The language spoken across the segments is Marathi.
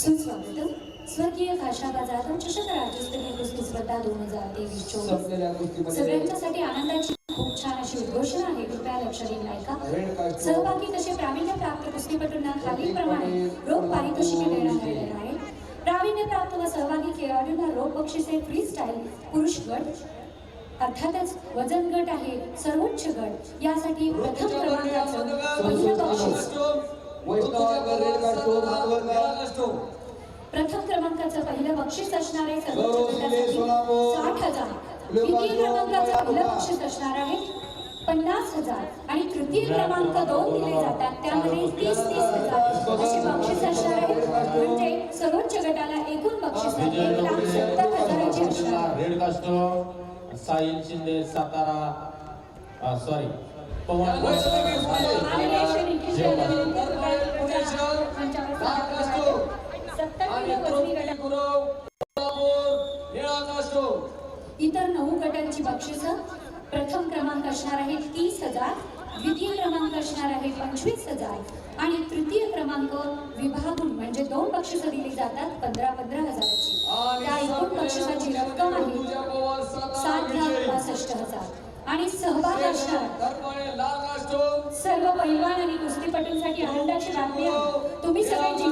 सुस्वागतम स्वर्गीय काशाबा जाधव चषक राज्यस्तरीय कुस्ती स्पर्धा दोन हजार तेवीस चोवीस. सगळ्यांच्यासाठी आनंदाची खूप छान अशी उद्घोषणा आहे. कृपया लक्ष देऊन ऐका. सहभागी तसे प्रावीण्य प्राप्त कुस्तीपटूंना खालीलप्रमाणे रोख पारितोषिके देण्यात आलेले आहे प्रावीण्य प्राप्त व सहभागी खेळाडूंना रोख बक्षिसे फ्री स्टाईल पुरुष गट अर्थातच वजन गट आहे सर्वोच्च गट. यासाठी प्रथम क्रमांकाचं पहिलं बक्षीस. प्रथम क्रमांकाचं पहिलं बक्षीस असणार आहे. साठ हजार. द्वितीय क्रमांकाचं पहिलं बक्षीस असणार आहे. पन्नास हजार. आणि तृतीय क्रमांक दोन दिले जातात. त्यामध्ये तीस तीस हजार. अशी बक्षीस असणार आहे. म्हणजे सर्वोच्च गटाला एकूण बक्षीस एक लाख सत्तर हजाराची असणार साहिल शिंदे सातारा सॉरी पवन इतर नऊ गटांची बक्षिस प्रथम क्रमांक असणार आहे तीस हजार द्वितीय क्रमांक असणार आहे पंचवीस हजार आणि तृतीय क्रमांक विभागून म्हणजे दोन बक्षिस दिली जातात पंधरा पंधरा हजाराची. त्या एकूण बक्षिसाची रक्कम आहे सात लाख पासष्ट हजार. आणि सहभाग असणार सर्व पैलवान आणि कुस्तीपटूंसाठी आनंदाची बातमी आहे. तुम्ही सगळे जिंकाल किंवा हराल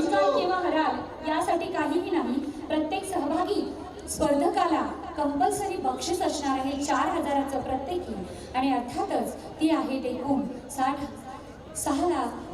यासाठी काहीही नाही प्रत्येक सहभागी स्पर्धकाला कंपल्सरी बक्षीस असणार आहे चार हजाराचं प्रत्येकी. आणि अर्थातच ती आहे एकूण साठ सहा लाख